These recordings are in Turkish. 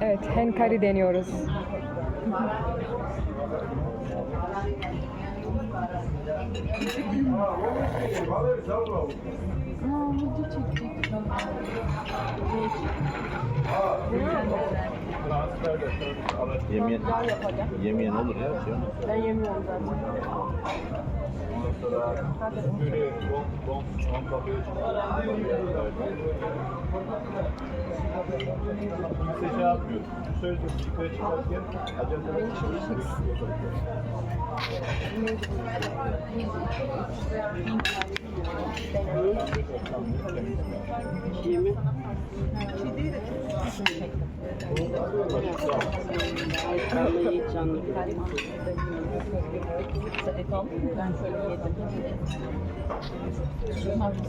Evet, hen curry deniyoruz. Yemeyen, yemeyen olur ya. Şey. Ben yemiyorum zaten. Kimse şey yapmıyor. Sözde yukarı çıkarken acaba Yemi. Ekranla ye canlı. Ben şöyle yedim.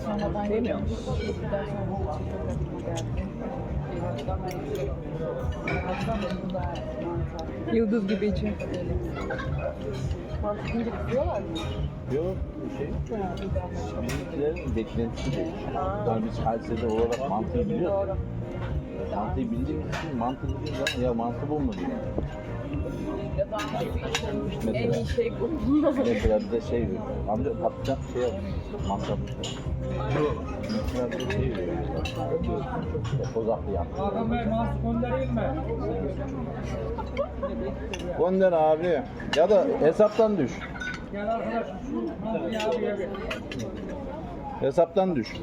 Sonradan yemiyor musun? Yıldız gibi içi. Mantı deyince kızıyorlar mı? Yok bir şey. Bizimkilerin beklentisi değil. Yani biz Kayseri'de olarak mantıyı biliyoruz. Mantıyı bildiğimiz için mantı dediğimiz zaman ya mantı bu mu diyor. En iyi şey bu. Mesela bize şey veriyor. Amca patlıcan şey yap. Mantı yapmışlar. Mesela bize şey veriyor. İşte kozaklı yaptı. Gönder abi. Ya da hesaptan düş. Hesaptan düş.